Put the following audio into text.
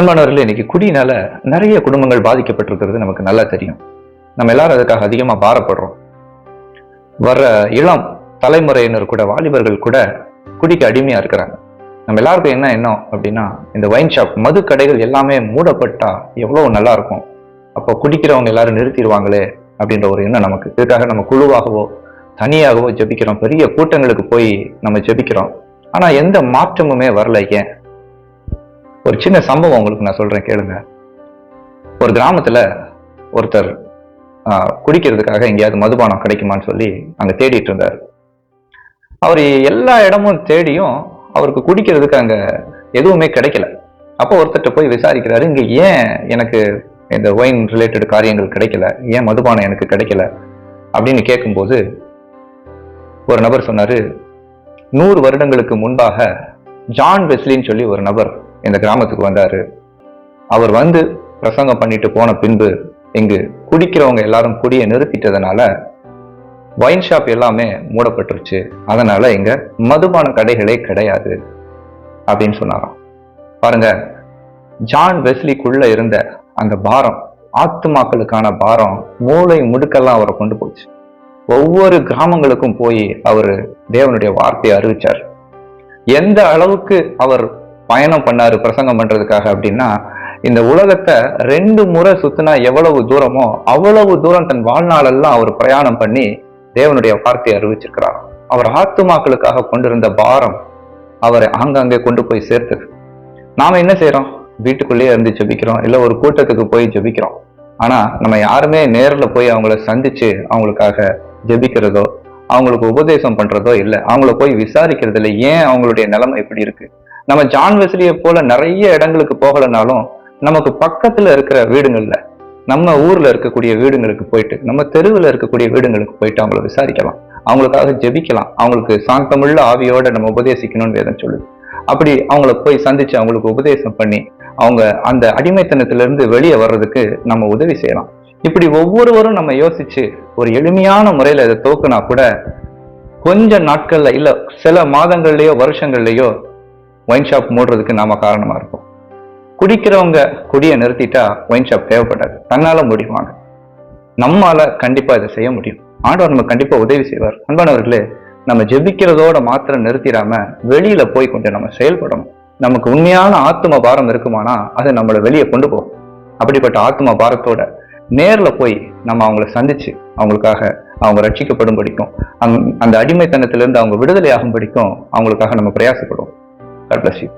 அன்பானவர்களே இன்னைக்கு குடியினால நிறைய குடும்பங்கள் பாதிக்கப்பட்டிருக்கிறது நமக்கு நல்லா தெரியும். நம்ம எல்லாரும் அதுக்காக அதிகமாக பாரப்படுறோம். வர்ற இளம் தலைமுறையினர் கூட வாலிபர்கள் கூட குடிக்கு அடிமையாக இருக்கிறாங்க. நம்ம எல்லாருக்கும் என்ன எண்ணம் அப்படின்னா இந்த ஒயின் ஷாப் மது கடைகள் எல்லாமே மூடப்பட்டா எவ்வளோ நல்லா இருக்கும். அப்போ குடிக்கிறவங்க எல்லாரும் நிறுத்திடுவாங்களே அப்படின்ற ஒரு எண்ணம் நமக்கு. இதுக்காக நம்ம குழுவாகவோ தனியாகவோ ஜெபிக்கிறோம். பெரிய கூட்டங்களுக்கு போய் நம்ம ஜெபிக்கிறோம். ஆனால் எந்த மாற்றமுமே வரல ஏன்? ஒரு சின்ன சம்பவம் உங்களுக்கு நான் சொல்றேன் கேளுங்க. ஒரு கிராமத்துல ஒருத்தர் குடிக்கிறதுக்காக எங்கேயாவது மதுபானம் கிடைக்குமான்னு சொல்லி அங்க தேடிட்டு இருந்தார். அவர் எல்லா இடமும் தேடியும் அவருக்கு குடிக்கிறதுக்கு அங்க எதுவுமே கிடைக்கல. அப்போ ஒருத்தர்கிட்ட போய் விசாரிக்கிறாரு இங்க ஏன் எனக்கு இந்த ஒயின் ரிலேட்டட் காரியங்கள் கிடைக்கல ஏன் மதுபானம் எனக்கு கிடைக்கல அப்படின்னு கேட்கும்போது ஒரு நபர் சொன்னாரு நூறு வருடங்களுக்கு முன்பாக ஜான் வெஸ்லின்னு சொல்லி ஒரு நபர் இந்த கிராமத்துக்கு வந்தாரு. அவர் வந்து பிரசங்கம் பண்ணிட்டு போன பின்பு இங்கு குடிக்கிறவங்க எல்லாரும் குடியை நிறுத்திட்டதுனால ஒயின் ஷாப் எல்லாமே மூடப்பட்டுருச்சு. அதனால இங்க மதுபான கடைகளே கிடையாது அப்படின்னு சொன்னாராம். பாருங்க ஜான் வெஸ்லிக்குள்ள இருந்த அந்த பாரம் ஆத்துமாக்களுக்கான பாரம் மூளை முடுக்கெல்லாம் அவரை கொண்டு போச்சு. ஒவ்வொரு கிராமங்களுக்கும் போய் அவர் தேவனுடைய வார்த்தையை அறிவிச்சார். எந்த அளவுக்கு அவர் பயணம் பண்ணாரு பிரசங்கம் பண்றதுக்காக அப்படின்னா இந்த உலகத்தை ரெண்டு முறை சுத்தினா எவ்வளவு தூரமோ அவ்வளவு தூரம் தன் வாழ்நாளெல்லாம் அவர் பிரயாணம் பண்ணி தேவனுடைய வார்த்தையை அறிவிச்சிருக்கிறார். அவர் ஆத்துமாக்களுக்காக கொண்டிருந்த பாரம் அவரை ஆங்காங்கே கொண்டு போய் சேர்த்தது. நாம என்ன செய்யறோம் வீட்டுக்குள்ளேயே இருந்து ஜபிக்கிறோம். இல்லை ஒரு கூட்டத்துக்கு போய் ஜபிக்கிறோம். ஆனா நம்ம யாருமே நேர்ல போய் அவங்கள சந்திச்சு அவங்களுக்காக ஜெபிக்கிறதோ அவங்களுக்கு உபதேசம் பண்றதோ இல்லை. அவங்கள போய் விசாரிக்கிறது இல்லை ஏன் அவங்களுடைய நிலைமை எப்படி இருக்கு? நம்ம ஜான் வெஸ்லியை போல நிறைய இடங்களுக்கு போகலைனாலும் நமக்கு பக்கத்துல இருக்கிற வீடுங்கள்ல நம்ம ஊர்ல இருக்கக்கூடிய வீடுங்களுக்கு போயிட்டு நம்ம தெருவில் இருக்கக்கூடிய வீடுங்களுக்கு போயிட்டு அவங்கள விசாரிக்கலாம். அவங்களுக்காக ஜெபிக்கலாம். அவங்களுக்கு சாந்தமுள்ள ஆவியோட நம்ம உபதேசிக்கணும்னு வேதம் சொல்லுது. அப்படி அவங்கள போய் சந்திச்சு அவங்களுக்கு உபதேசம் பண்ணி அவங்க அந்த அடிமைத்தனத்திலிருந்து வெளியே வர்றதுக்கு நம்ம உதவி செய்யலாம். இப்படி ஒவ்வொருவரும் நம்ம யோசிச்சு ஒரு எளிமையான முறையில இதை தோக்குனா கூட கொஞ்ச நாட்கள்ல இல்ல சில மாதங்கள்லயோ வருஷங்கள்லயோ ஒயின் ஷாப் மூடுறதுக்கு நாம காரணமா இருப்போம். குடிக்கிறவங்க குடியை நிறுத்திட்டா ஒயின் ஷாப் தேவைப்படாது. தன்னால முடிவாங்க நம்மால கண்டிப்பா இதை செய்ய முடியும். ஆண்டவர் நம்ம கண்டிப்பா உதவி செய்வார். அன்பானவர்களே நம்ம ஜெபிக்கிறதோட மாத்திரம் நிறுத்திடாம வெளியில போய் கொஞ்சம் நம்ம செயல்படணும். நமக்கு உண்மையான ஆத்தும பாரம் இருக்குமானா அதை நம்மளை வெளியே கொண்டு போகும். அப்படிப்பட்ட ஆத்தும பாரத்தோட நேரில் போய் நம்ம அவங்கள சந்திச்சு அவங்களுக்காக அவங்க ரட்சிக்கப்படும் படிக்கும் அந்த அடிமைத்தனத்திலிருந்து அவங்க விடுதலை ஆகும் படிக்கும் அவங்களுக்காக நம்ம பிரயாசப்படுவோம். God bless you.